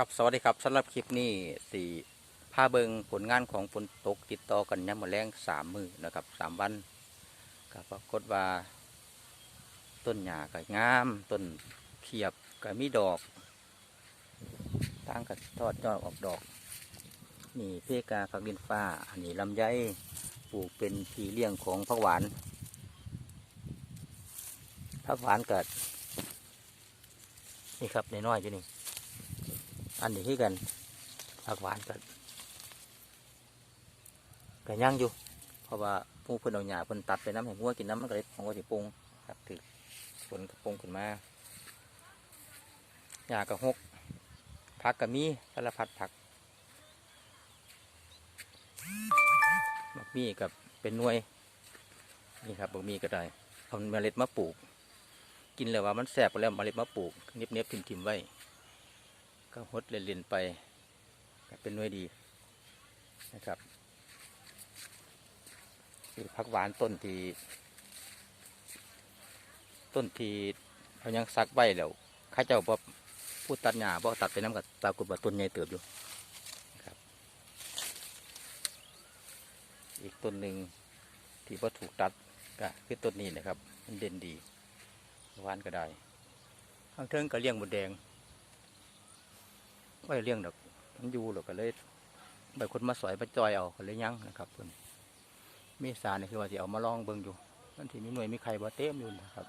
ครับสวัสดีครับสำหรับคลิปนี้สี่ผ้าเบิงผลงานของฝนตกติดต่อกันยามมาแรงสามมือนะครับสามวันก็ปรากฏว่า ต้นหญ้าก็งามต้นเขียบก็มีดอกตั้งก็ทอดยอดออกดอกนี่เพกาผักดินฟ้าอันนี้ลำไยปลูกเป็นพีเลี้ยงของผักหวานผักหวานเกิดนี่ครับในน้อยๆอยู่นี่ อันนี้คือกันผักหวานกันกันย่างอยู่ เพราะว่าผู้เพิ่นเอาหญ้าเพิ่นตัดไปน้ำแห่งหัวกินน้ำมันก็เลยของว่าสิปรุงครับถือฝนกระปรุงขึ้นมาหญ้ากระหกผักก็มีสารพัดผักบักมีกับเป็นหน่วย นี่ครับบักมีก็ได้เอาเมล็ดมาปลูก กินแล้วว่ามันแสบไปแล้วเมล็ดมาปลูกเน็บๆทิ่มๆไว้ ก็หดเล่นๆไปก็เป็นหน่วยดีนะครับคือผักหวานต้นที่ต้นที่เขายังซักใบแล้วข้าเจ้าบ่พูดตัดหญ้าบ่ตัดไปน้ำกับตากฏว่าต้นใหญ่เติบอยู่ครับ อีกต้นหนึ่งที่ว่ถูกตัดก็คือต้นนี้นะครับ มันเด่นดีหวานก็ได้ข้างเทิงก็เลี้ยงบดแดง ไว้เลี้ยงดอกมันอยู่หรอกก็เลยใบคนมาสอยมาจอยเอาก็เลยยั้งนะครับเพิ่นมีสารนี่คือว่าสิเอามาลองเบิ่งอยู่มันที่มีหน่วยมีใครบ่เต็มอยู่นะครับ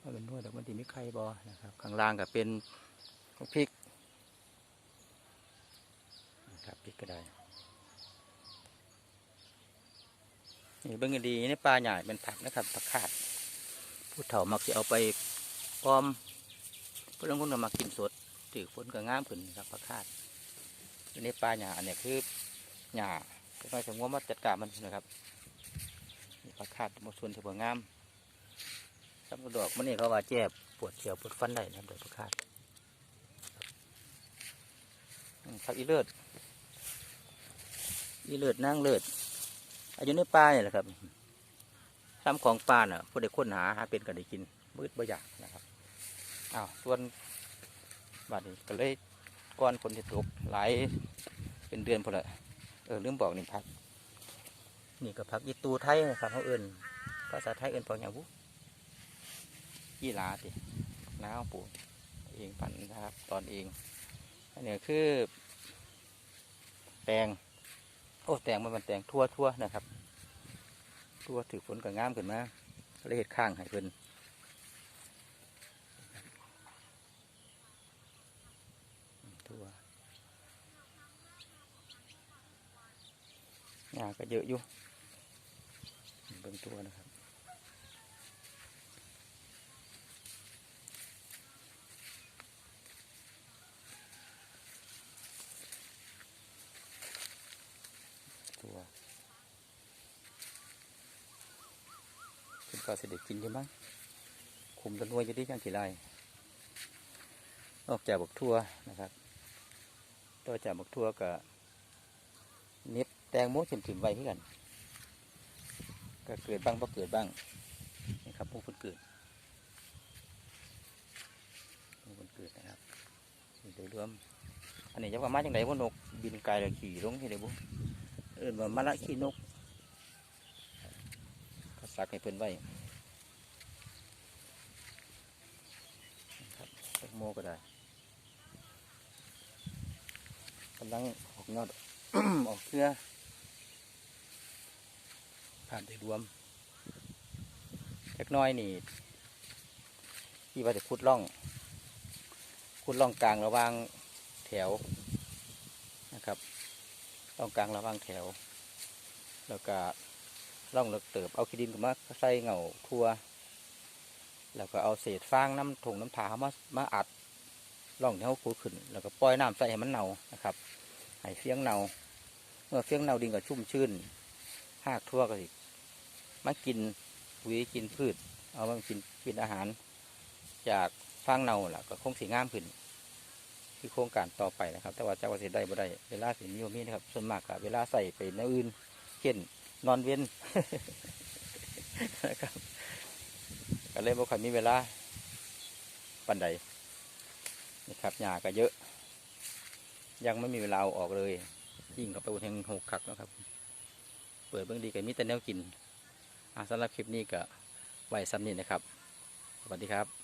ว่าเป็นหน่วยแต่มันที่มีใครบ่นะครับ ข้างล่างก็เป็นพริกนะครับพริกก็ได้นี่เบิ่งดีนี่ปลาใหญ่เป็นผักนะครับผักขาดผู้เฒ่ามักจะเอาไปปลอม พื่อนคนมากินสดถือฝนก็งามขึ้นครับประคาดอันนี้ปลาหยาอันนี้คือหยาเป็นไม้สมมติมาจัดการมันนะครับประคาดมาส่วนถือว่างามสับดอกมันนี่เขาว่าเจ็บปวดเฉียวปวดฟันได้นะครับดอกประคาดอืมผักอีเลือดอีเลือดนางเลือดอายุในป่าเนี่ยแหละครับทำของป่าเน่ะผู้ใดค้นหาหาเป็นก็ได้กินมืดบ่อยากนะครับ อ้าวส่วนบาดนี้ก็เลยก้อนฝนที่ตกหลายเป็นเดือนพอละเออลืมบอกนี่พัก นี่ก็พักอีตูไทยนะครับเขาเอิ้นภาษาไทยเอิ้นปอกอย่างบุยี่หลาติน้าวปลูกเองพันนะครับ ตอนเองอันนี้คือแตงโอ้แตงมันเป็นแตงทั่วทั่วๆนะครับ ทั่วถือฝนก็งามขึ้นมาเลยเห็ดข้างให้เพิ่น ทั่วหญ้าก็เยอะอยู่เบิ่งตัวนะครับ ตัวคุณก็เสด็จกินใช่ไหมคุมตะนวยจะได้ยังกี่ไรนอกจากบกทั่วนะครับตัวจากบักทั่วกับ แตงโมถิ่มถิ่มๆไว้เพื่อกัน ก็เกิดบ้างบ่เกิดบ้างนี่ครับผู้คนเกิดผู้คนเกิดนะครับโดยรวม อันนี้จะว่ามาจังไดว่านกบินไกลแล้วขี่ลงที่ไหนบุเอินว่ามาละขี่นกก็สักให้เพิ่นไว้ครับแตงโมก็ได้กำลังออกยอดออกเครือ ผ่านได้รวมเล็กน้อยนี่ที่ว่าจะขุดล่องขุดล่องกลางระว่างแถวนะครับล่องกลางระว่างแถว แล้วก็ล่องเลิกเติบเอาขี้ดินมาใส่เหงาทั่ว แล้วก็เอาเศษฟางน้ำถุงน้ำผามามาอัดล่องที่เขาขุดขึ้น แล้วก็ปล่อยน้ำใส่ให้มันเน่านะครับให้เฟี้ยงเน่าเมื่อเฟี้ยงเน่าดินก็ชุ่มชื้นหากทั่วก็สิ มากินปุ๋ยกินพืช เอามากินกินอาหาร จากฟางเนาล่ะก็คงสีงามขึ้นคือโครงการต่อไปนะครับ แต่ว่าเจ้าว่าสิได้บ่ได้เวลาสิมีโยมีนะครับ ส่วนมากเวลาใส่ไปในอื่นเช่นนอนเว้นนะครับก็เลยบ่ค่อยมีเวลาปันใดนะครับหญ้าก็เยอะ ยังไม่มีเวลาออกเลยยิ่งเข้าไปอุแห่งหกขักนะครับ เปิดเบื้องดีก็มีแต่แนวกิน สำหรับคลิปนี้ก็ไว้ซ้ำนี้นะครับ สวัสดีครับ